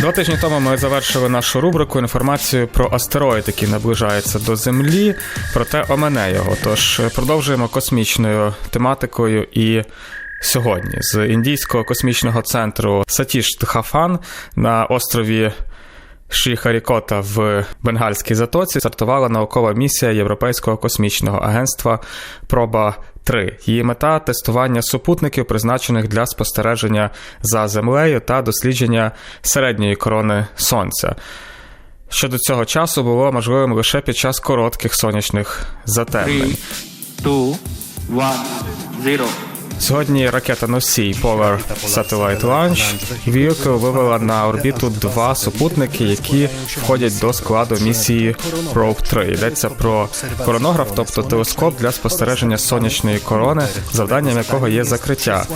Два тижні тому ми завершили нашу рубрику інформацію про астероїд, який наближається до Землі, проте омине його. Тож е, продовжуємо космічною тематикою і. Сьогодні з індійського космічного центру Сатіш Тхафан на острові Шрі-Харікота в Бенгальській затоці стартувала наукова місія Європейського космічного агентства Проба 3 Її мета тестування супутників, призначених для спостереження за землею та дослідження середньої корони Сонця. Що до цього часу було можливим лише під час коротких сонячних затемнень. Three, two, one, zero. Сьогодні ракета носій Polar Satellite Launch Vehicle вивела на орбіту два супутники, які входять до складу місії Probe 3. Йдеться про коронограф, тобто телескоп для спостереження сонячної корони, завданням якого є закриття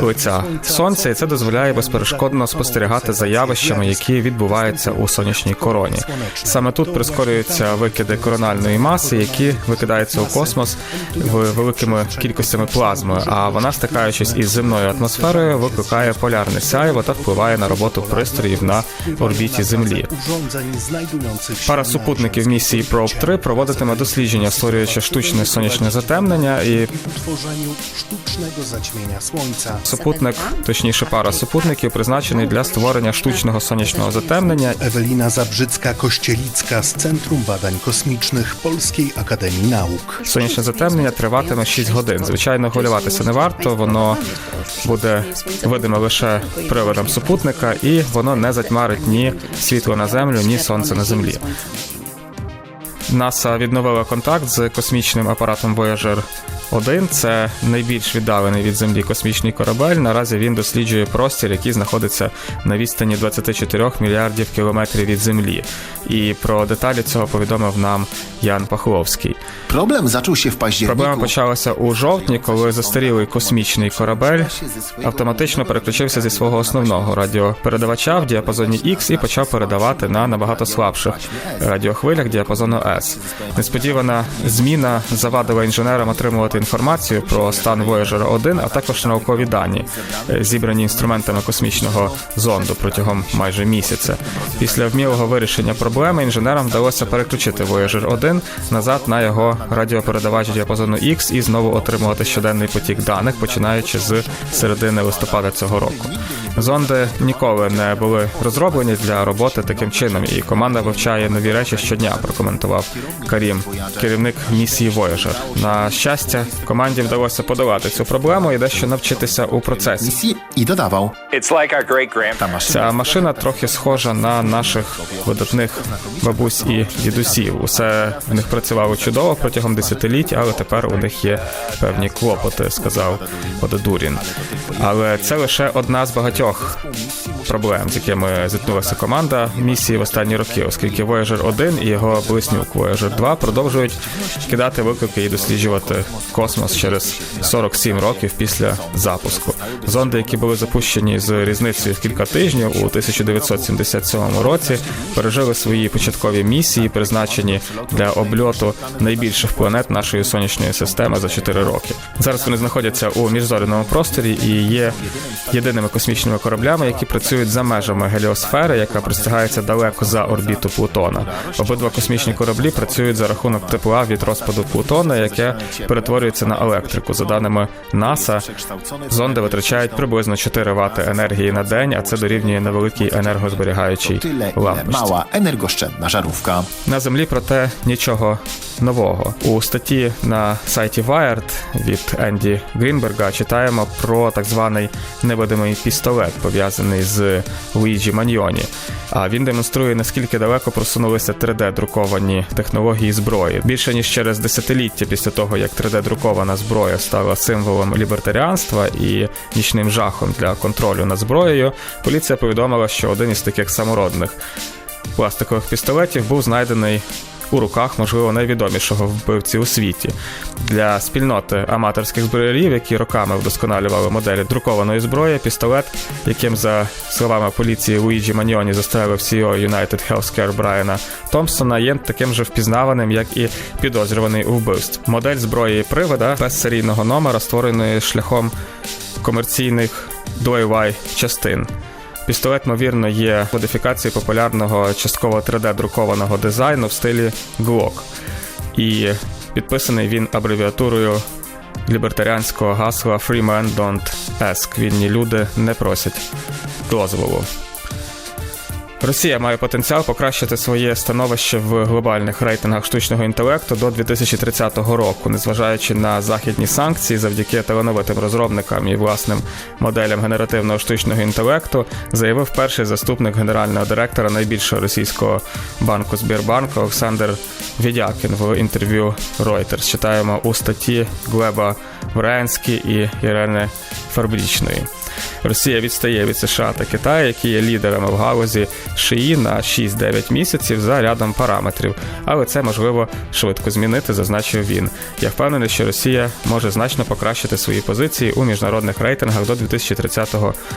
лиця сонця, і це дозволяє безперешкодно спостерігати за явищами, які відбуваються у сонячній короні. Саме тут прискорюються викиди корональної маси, які викидаються у космос великими кількостями плазми. А вона, стикаючись із земною атмосферою, викликає полярне сяйво та впливає на роботу пристроїв на орбіті Землі. Пара супутників місії Probe 3 проводитиме дослідження, створюючи штучне сонячне затемнення, і sztucznego zaćmienia słońca. супутник, точніше, пара супутників, призначений для створення штучного сонячного затемнення. Ewelina Zabrzycka-Kościelicka z Centrum Badań Kosmicznych Polskiej Akademii Nauk. Сонячне затемнення триватиме 6 годин. Звичайно, хвилюватися не варто, воно буде видиме лише приладом супутника, і воно не затьмарить ні світло на землю, ні сонце на землі. НАСА відновила контакт з космічним апаратом Voyager 1 це найбільш віддалений від землі космічний корабель. Наразі він досліджує простір, який знаходиться на відстані 24 мільярдів кілометрів від землі. І про деталі цього повідомив нам Ян Пахловський. Problem zaczął się w Проблема почалася у жовтні, коли застарілий космічний корабель автоматично переключився зі свого основного радіопередавача в діапазоні X і почав передавати на набагато слабших радіохвилях діапазону S. Несподівана зміна завадила інженерам отримувати інформацію про стан Voyager 1, а також наукові дані, е, зібрані інструментами космічного зонду протягом майже місяця. Після вмілого вирішення проблеми інженерам вдалося переключити Voyager 1 назад на його радіопередавач діапазону X і знову отримувати щоденний потік даних, починаючи з середини листопада цього року. Зонди ніколи не були розроблені для роботи таким чином, і команда вивчає нові речі щодня. Прокоментував Карім, керівник місії Voyager. На щастя, команді вдалося подолати цю проблему і дещо навчитися у процесі. Ta maszyna Ця машина трохи схожа на наших видатних бабусь і дідусів. Усе в них працювало чудово протягом десятиліть, але тепер у них є певні клопоти, сказав Пододурін. Але це лише одна з багатьох проблем, з якими зіткнулася команда місії в останні роки, оскільки Voyager 1 і його близнюк Voyager 2 продовжують кидати виклики і досліджувати космос через 47 років після запуску. Зонди, які були запущені з різницею в кілька тижнів у 1977 році, пережили свої початкові місії, призначені для обльоту найбільших планет нашої сонячної системи за 4 роки. Зараз вони знаходяться у міжзоряному просторі і є єдиними космічними кораблями, які працюють за межами геліосфери, яка простягається далеко за орбіту Плутона. Обидва космічні кораблі працюють за рахунок тепла від розпаду Плутона, яке перетворюється на електрику. За даними НАСА, зонди витрачають приблизно 4 Вт енергії на день, а це дорівнює невеликій енергозберігаючій лампочці. mała, energoszczędna żarówka. На землі, проте нічого нового. У статті на сайті Wired від Енді Грінберга читаємо про так званий невидимий пістолет, пов'язаний з Луїджі Маньйоні. А він демонструє наскільки далеко просунулися 3D-друковані технології зброї. Більше ніж через десятиліття після того, як 3D-друкована зброя стала символом лібертаріанства і нічним жахом для контролю над зброєю, поліція повідомила, що один із таких самородних пластикових пістолетів був знайдений у руках, можливо, найвідомішого вбивці у світі. Для спільноти аматорських зброярів, які роками вдосконалювали моделі друкованої зброї, пістолет, яким, за словами поліції Луїджі Маньйоні застрелив CEO United Healthcare Брайана Томпсона, є таким же впізнаваним, як і підозрюваний у вбивств. Модель зброї привода без серійного номера, створеної шляхом комерційних DIY частин. Пістолет, ймовірно, є модифікацією популярного частково 3D-друкованого дизайну в стилі Glock. І підписаний він абревіатурою лібертаріанського гасла Free Men Don't Ask. Вільні люди не просять дозволу. Росія має потенціал покращити своє становище в глобальних рейтингах штучного інтелекту до 2030 року, незважаючи на західні санкції, завдяки талановитим розробникам і власним моделям генеративного штучного інтелекту, заявив перший заступник генерального директора найбільшого російського банку Збірбанк Олександр Відякін в інтерв'ю Reuters. Читаємо у статті Глеба Вренські і Ірени Фарбрічної. Росія відстає від США та Китаю, які є лідерами в галузі шиї на 6-9 місяців за рядом параметрів, але це можливо швидко змінити, зазначив він. Я впевнений, що Росія може значно покращити свої позиції у міжнародних рейтингах до 2030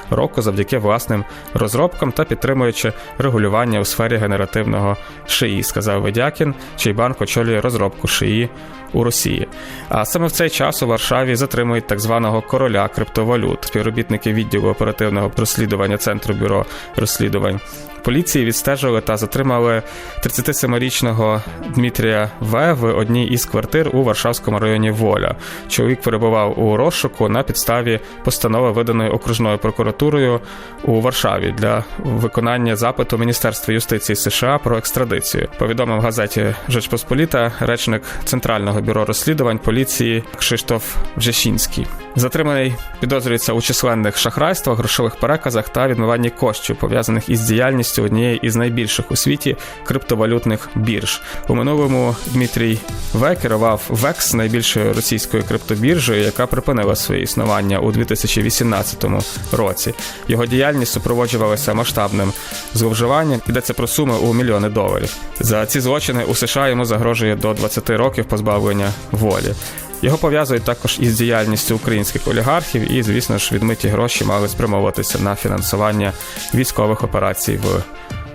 року завдяки власним розробкам та підтримуючи регулювання у сфері генеративного шиї, сказав Ведякін, чий банк очолює розробку шиї у Росії. А саме в цей час у Варшаві затримують так званого короля криптовалют. Співробітники відділу оперативного розслідування Центру бюро розслідувань. Поліції відстежили та затримали 37-річного Дмитрія В в одній із квартир у Варшавському районі Воля. Чоловік перебував у розшуку на підставі постанови, виданої окружною прокуратурою у Варшаві для виконання запиту Міністерства юстиції США про екстрадицію. Повідомив газеті Жечпосполіта речник Центрального бюро розслідувань поліції Кшиштоф Вжешінський. Затриманий підозрюється у численних шахрайствах, грошових переказах та відмиванні коштів, пов'язаних із діяльністю однієї із найбільших у світі криптовалютних бірж. У минулому Дмитрій В керував VEX, найбільшою російською криптобіржею, яка припинила своє існування у 2018 році. Його діяльність супроводжувалася масштабним зловживанням. Йдеться про суми у мільйони доларів. За ці злочини у США йому загрожує до 20 років позбавлення волі. Його пов'язують також із діяльністю українських олігархів, і, звісно ж, відмиті гроші мали спрямовуватися на фінансування військових операцій в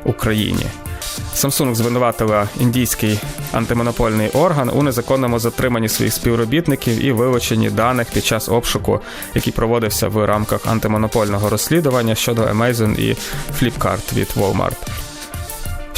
Україні. Samsung звинуватила індійський антимонопольний орган у незаконному затриманні своїх співробітників і вилученні даних під час обшуку, який проводився в рамках антимонопольного розслідування щодо Amazon і Flipkart від Walmart.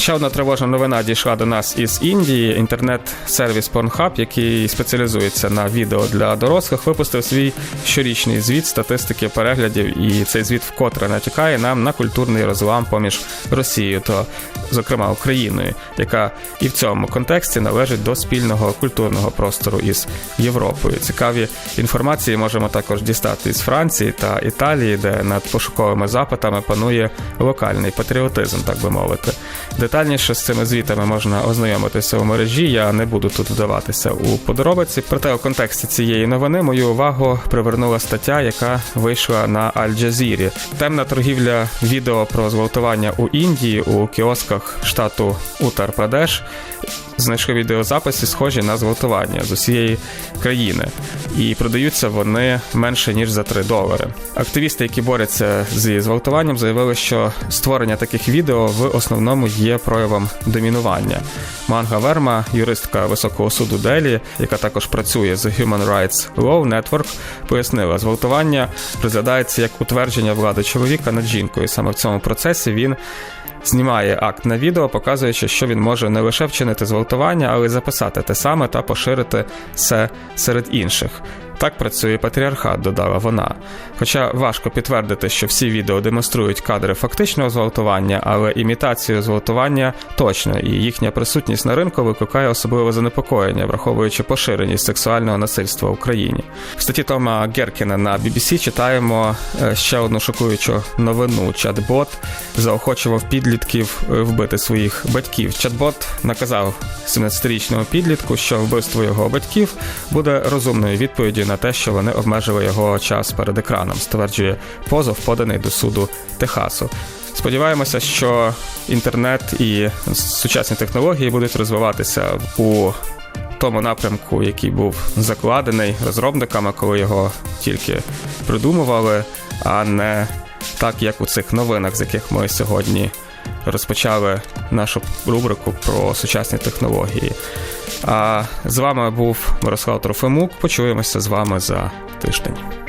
Ще одна тривожна новина дійшла до нас із Індії. Інтернет-сервіс Pornhub, який спеціалізується на відео для дорослих, випустив свій щорічний звіт статистики переглядів, і цей звіт вкотре натякає нам на культурний розлам поміж Росією та, зокрема, Україною, яка і в цьому контексті належить до спільного культурного простору із Європою. Цікаві інформації можемо також дістати із Франції та Італії, де над пошуковими запитами панує локальний патріотизм, так би мовити. Детальніше з цими звітами можна ознайомитися у мережі. Я не буду тут вдаватися у подробиці. Проте у контексті цієї новини мою увагу привернула стаття, яка вийшла на Аль-Джазірі. Темна торгівля відео про зґвалтування у Індії у кіосках штату Утар-Прадеш знайшли відеозаписи, схожі на зґвалтування з усієї країни, і продаються вони менше ніж за 3 долари. Активісти, які борються зі зґвалтуванням, заявили, що створення таких відео в основному є проявом домінування. Манга Верма, юристка високого суду Делі, яка також працює з Human Rights Law Network, пояснила, зґвалтування розглядається як утвердження влади чоловіка над жінкою. Саме в цьому процесі він знімає акт на відео, показуючи, що він може не лише вчинити зґвалтування, але й записати те саме та поширити це серед інших. Так працює патріархат, додала вона. Хоча важко підтвердити, що всі відео демонструють кадри фактичного зґвалтування, але імітацію зґвалтування точно, і їхня присутність на ринку викликає особливе занепокоєння, враховуючи поширеність сексуального насильства в Україні. В статті Тома Геркіна на BBC читаємо е, ще одну шокуючу новину. Чат-бот заохочував підлітків е, вбити своїх батьків. Чат-бот наказав 17-річному підлітку, що вбивство його батьків буде розумною відповіддю на те, що вони обмежили його час перед екраном, стверджує позов, поданий до суду Техасу. Сподіваємося, що інтернет і сучасні технології будуть розвиватися у тому напрямку, який був закладений розробниками, коли його тільки придумували, а не так, як у цих новинах, з яких ми сьогодні розпочали нашу рубрику про сучасні технології. А з вами був Мирослав Трофимук. Почуємося з вами за тиждень.